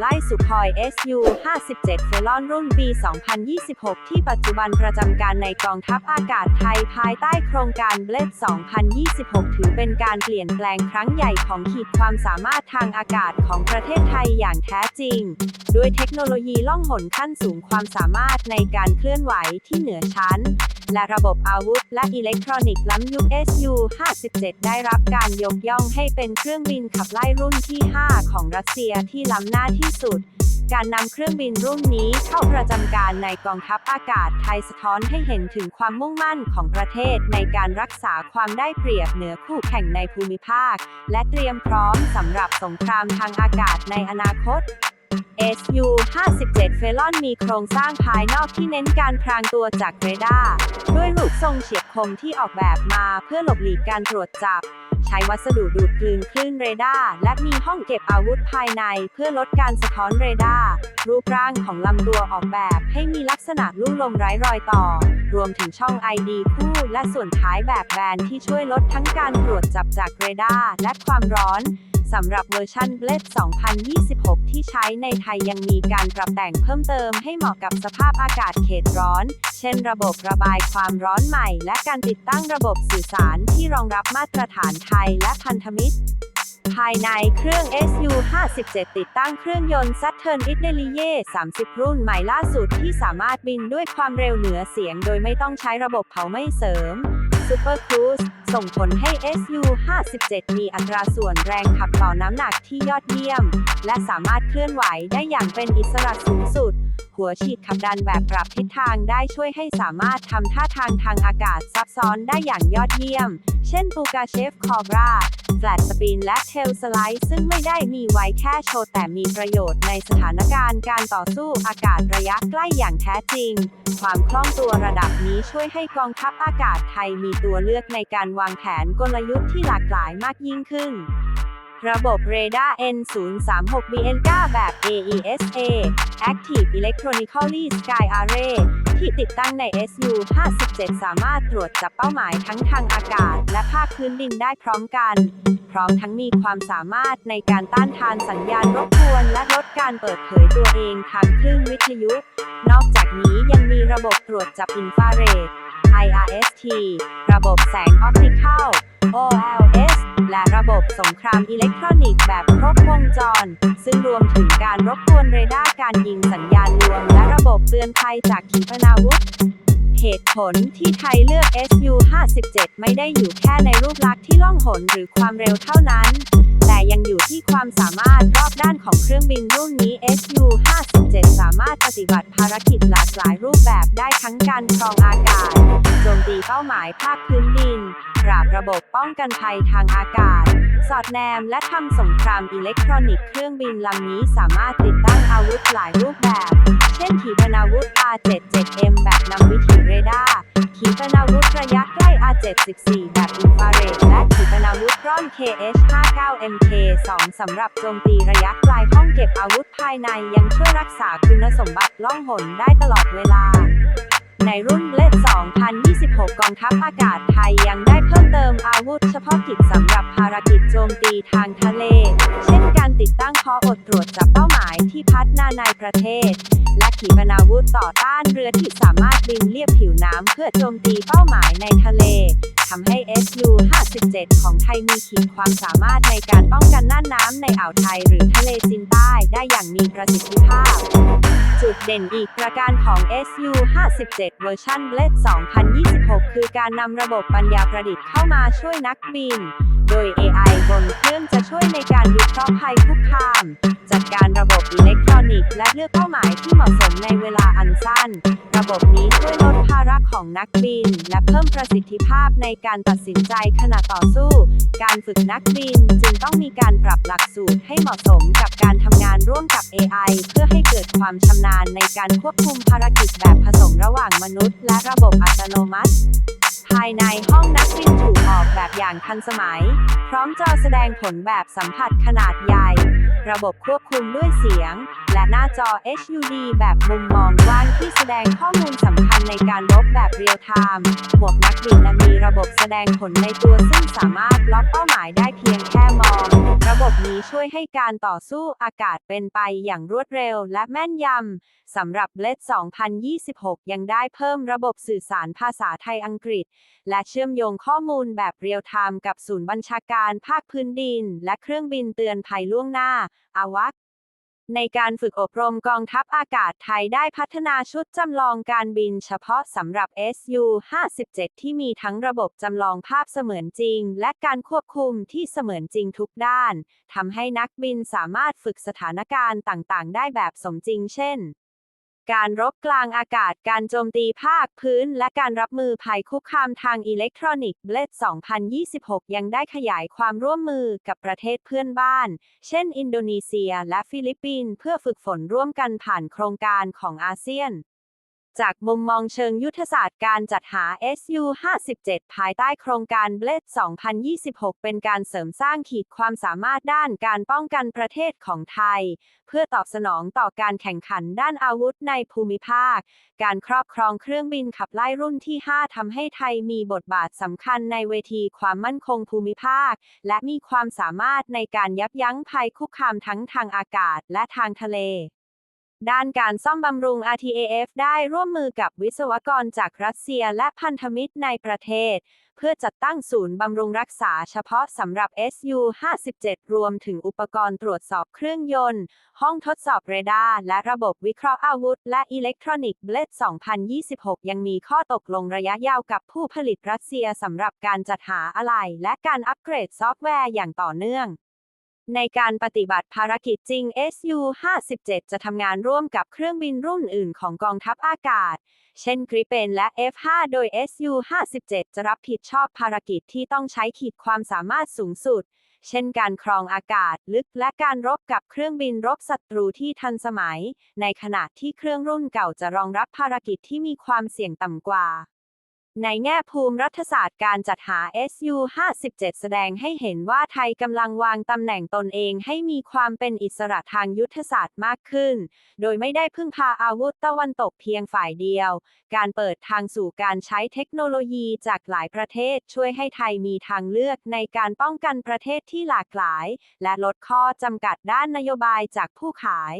ไล่สุคอย SU 57เฟลอนรุ่นปี 2026 ที่ปัจจุบันประจำการในกองทัพอากาศไทยภายใต้โครงการเบลด2026 ถือเป็นการเปลี่ยนแปลงครั้งใหญ่ของขีดความสามารถทางอากาศของประเทศไทยอย่างแท้จริง ด้วยเทคโนโลยีล่องหนขั้นสูงความสามารถในการเคลื่อนไหวที่เหนือชั้น และระบบอาวุธและอิเล็กทรอนิกส์ล้ำยุค SU 57 ได้รับการยกย่องให้เป็นเครื่องบินขับไล่รุ่นที่ 5 ของรัสเซียที่ล้ำหน้าที่สุด การนำเครื่องบินรุ่นนี้เข้าประจำการในกองทัพอากาศไทยสะท้อนให้เห็นถึงความมุ่งมั่นของประเทศในการรักษาความได้เปรียบเหนือคู่แข่งในภูมิภาค และเตรียมพร้อมสำหรับสงครามทางอากาศในอนาคต SU 57เฟลอนมีโครงสร้างภายนอกที่เน้นการพรางตัวจากเรดาร์ด้วยรูปทรงเฉียบคมที่ออกแบบมาเพื่อหลบหลีกการตรวจจับ ใช้วัสดุดูดกลืนคลื่นเรดาร์และมีห้องเก็บอาวุธภายในเพื่อลดการสะท้อนเรดาร์รูปร่างของลำตัวออกแบบให้มีลักษณะลุ่มลมไร้รอยต่อ รวมถึงช่อง ID คู่และส่วนท้ายแบบแบนที่ช่วยลดทั้งการตรวจจับจากเรดาร์และความร้อน สำหรับเวอร์ชัน Blade 2026 ที่ใช้ในไทยยังมีการปรับแต่งเพิ่มเติมให้เหมาะกับสภาพอากาศเขตร้อน เช่นระบบระบายความร้อนใหม่ และการติดตั้งระบบสื่อสารที่รองรับมาตรฐานไทยและพันธมิตรภายในเครื่อง SU 57ติดตั้งเครื่องยนต์ Saturn i d e l i e 30 รุ่นใหม่ล่าสุดที่สามารถบินด้วยความเร็วเหนือเสียง โดยไม่ต้องใช้ระบบเผาไม่เสริม ซ u เปอร์ครูซส่งผลให้ SU 57 มีอัตราส่วนแรงขับต่อน้ำหนักที่ยอดเยี่ยม และสามารถเคลื่อนไหวได้อย่างเป็นอิสระสูงสุด หัวฉีดขับดันแบบปรับทิศทางได้ช่วยให้สามารถทำท่าทางทางอากาศซับซ้อนได้อย่างยอดเยี่ยม เช่นปูกาเชฟคอบรา ลตสปินและเทลสไลด์ซึ่งไม่ได้มีไว้แค่โชว์แต่มีประโยชน์ในสถานการณ์การต่อสู้อากาศระยะใกล้อย่างแท้จริง ความคล่องตัวระดับนี้ช่วยให้กองทัพอากาศไทยมีตัวเลือกในการวางแผนกลยุทธ์ที่หลากหลายมากยิ่งขึ้นระบบเรดาร์ N036BN9 แบบ AESA Active Electronically Sky Array ที่ติดตั้งใน SU 57 สามารถตรวจจับเป้าหมายทั้งทางอากาศ และภาคพื้นดินได้พร้อมกัน พร้อมทั้งมีความสามารถในการต้านทานสัญญาณรบกวน และลดการเปิดเผยตัวเองทางคลื่นวิทยุ นอกจากนี้ยังมีระบบตรวจจับอินฟราเรด IRST ระบบแสงออปติคอล OLS และระบบสงครามอิเล็กทรอนิกส์แบบครบวงจร ซึ่งรวมถึงการรบกวนเรดาร์การยิงสัญญาณลวง และระบบเตือนภัยจากขีปนาวุธเหตุผลที่ไทยเลือก SU 57ไม่ได้อยู่แค่ในรูปลักษณ์ที่ล่องหนหรือความเร็วเท่านั้น แต่ยังอยู่ที่ความสามารถรอบด้านของเครื่องบินรุ่นนี้ SU 57สามารถปฏิบัติภารกิจหลากหลายรูปแบบได้ทั้งการครองอากาศ โจมตีเป้าหมายภาคพื้นดิน ราบระบบป้องกันภัยทางอากาศ สอดแนมและทำสงครามอิเล็กทรอนิกส์เครื่องบินลำนี้สามารถติดตั้งอาวุธหลายรูปแบบ เช่นขีปนาวุธ R77M แบบนำวิถีเรดาร์ขีปนาวุธระยะใกล้ R74 แบบอินฟราเรดและขีปนาวุธร่อน KH-59MK2 สำหรับโจมตีระยะไกลห้องเก็บอาวุธภายในยังช่วยรักษาคุณสมบัติล่องหนได้ตลอดเวลา ในรุ่นเลด2026 กองทัพอากาศไทยยังได้เพิ่มเติมอาวุธเฉพาะกิจสำหรับภารกิจโจมตีทางทะเล เช่นการติดตั้งคออดตรวจจับเป้าหมายที่พัดนาในประเทศ และขีปนาวุธต่อต้านเรือที่สามารถบินเลียบผิวน้ำเพื่อโจมตีเป้าหมายในทะเลทำให้ SU 57 ของไทยมีขีดความสามารถในการป้องกันน่านน้ำในอ่าวไทยหรือทะเลจีนใต้ได้อย่างมีประสิทธิภาพ จุดเด่นอีกประการของ SU 57เวอร์ชัน Blade 2026 คือการนำระบบปัญญาประดิษฐ์เข้ามาช่วยนักบิน โดย AI บนเครื่องจะช่วยในการวิเคราะห์ภัยคุกคาม จัดการระบบอิเล็กทรอนิกส์และเลือกเป้าหมายที่เหมาะสมในเวลาอันสั้น ระบบนี้ช่วยล ของนักบิน และเพิ่มประสิทธิภาพในการตัดสินใจขณะต่อสู้ การฝึกนักบินจึงต้องมีการปรับหลักสูตรให้เหมาะสมกับการทำงานร่วมกับ AI เพื่อให้เกิดความชำนาญในการควบคุมภารกิจแบบผสมระหว่างมนุษย์ และระบบอัตโนมัติ ภายในห้องนักบินถูกออกแบบอย่างทันสมัย พร้อมจอแสดงผลแบบสัมผัสขนาดใหญ่ ระบบควบคุมด้วยเสียง และหน้าจอ HUD แบบมุมมองกว้างที่แสดงข้อมูลสำคัญในการรบแบบแบบเรียลไทม์หมวกนักบินและมีระบบแสดงผลในตัวซึ่งสามารถล็อกเป้าหมายได้เพียงแค่มอง ระบบนี้ช่วยให้การต่อสู้อากาศเป็นไปอย่างรวดเร็วและแม่นยำ สำหรับเลด2026 ยังได้เพิ่มระบบสื่อสารภาษาไทยอังกฤษ และเชื่อมโยงข้อมูลแบบเรียลไทม์กับศูนย์บัญชาการภาคพื้นดิน และเครื่องบินเตือนภัยล่วงหน้าอาวัค ในการฝึกอบรมกองทัพอากาศไทยได้พัฒนาชุดจำลองการบินเฉพาะสำหรับ SU-57 ที่มีทั้งระบบจำลองภาพเสมือนจริง และการควบคุมที่เสมือนจริงทุกด้าน ทำให้นักบินสามารถฝึกสถานการณ์ต่างๆ ได้แบบสมจริงเช่น การรบกลางอากาศ การโจมตีภาคพื้น และการรับมือภัยคุกคามทางอิเล็กทรอนิกส์เบลด2026 ยังได้ขยายความร่วมมือกับประเทศเพื่อนบ้าน เช่น อินโดนีเซีย และฟิลิปปินส์เพื่อฝึกฝนร่วมกันผ่านโครงการของอาเซียน จากมุมมองเชิงยุทธศาสตร์การจัดหา SU-57 ภายใต้โครงการเบลด2026 เป็นการเสริมสร้างขีดความสามารถด้านการป้องกันประเทศของไทย เพื่อตอบสนองต่อการแข่งขันด้านอาวุธในภูมิภาค การครอบครองเครื่องบินขับไล่รุ่นที่ 5ทำให้ไทยมีบทบาทสำคัญในเวทีความมั่นคงภูมิภาค และมีความสามารถในการยับยั้งภัยคุกคามทั้งทางอากาศและทางทะเล ด้านการซ่อมบำรุง RTAF ได้ร่วมมือกับวิศวกรจากรัสเซียและพันธมิตรในประเทศ เพื่อจัดตั้งศูนย์บำรุงรักษาเฉพาะสำหรับ SU-57 รวมถึงอุปกรณ์ตรวจสอบเครื่องยนต์ ห้องทดสอบเรดาร์และระบบวิเคราะห์อาวุธ และอิเล็กทรอนิกส์เบลด2026 ยังมีข้อตกลงระยะยาวกับผู้ผลิตรัสเซียสำหรับการจัดหาอะไหล่และการอัปเกรดซอฟต์แวร์อย่างต่อเนื่อง ในการปฏิบัติภารกิจจริง SU-57 จะทำงานร่วมกับเครื่องบินรุ่นอื่นของกองทัพอากาศ เช่นกริเปนและ F5 โดย SU-57 จะรับผิดชอบภารกิจที่ต้องใช้ขีดความสามารถสูงสุด เช่นการครองอากาศลึกและการรบกับเครื่องบินรบศัตรูที่ทันสมัย ในขณะที่เครื่องรุ่นเก่าจะรองรับภารกิจที่มีความเสี่ยงต่ำกว่า ในแง่ภูมิรัฐศาสตร์การจัดหา SU-57 แสดงให้เห็นว่าไทยกำลังวางตำแหน่งตนเองให้มีความเป็นอิสระทางยุทธศาสตร์มากขึ้น โดยไม่ได้พึ่งพาอาวุธตะวันตกเพียงฝ่ายเดียว การเปิดทางสู่การใช้เทคโนโลยีจากหลายประเทศช่วยให้ไทยมีทางเลือกในการป้องกันประเทศที่หลากหลาย และลดข้อจำกัดด้านนโยบายจากผู้ขาย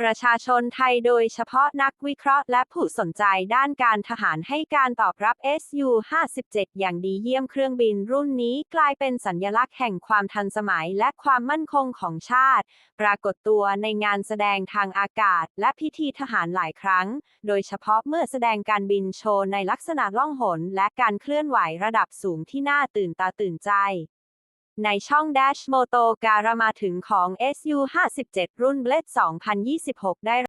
ประชาชนไทยโดยเฉพาะนักวิเคราะห์และผู้สนใจด้านการทหารให้การตอบรับ SU-57 อย่างดีเยี่ยมเครื่องบินรุ่นนี้กลายเป็นสัญลักษณ์แห่งความทันสมัยและความมั่นคงของชาติ ปรากฏตัวในงานแสดงทางอากาศและพิธีทหารหลายครั้ง โดยเฉพาะเมื่อแสดงการบินโชว์ในลักษณะล่องหนและการเคลื่อนไหวระดับสูงที่น่าตื่นตาตื่นใจ ในช่อง Dash Moto การมาถึงของ SU-57 รุ่น Blade 2026 ได้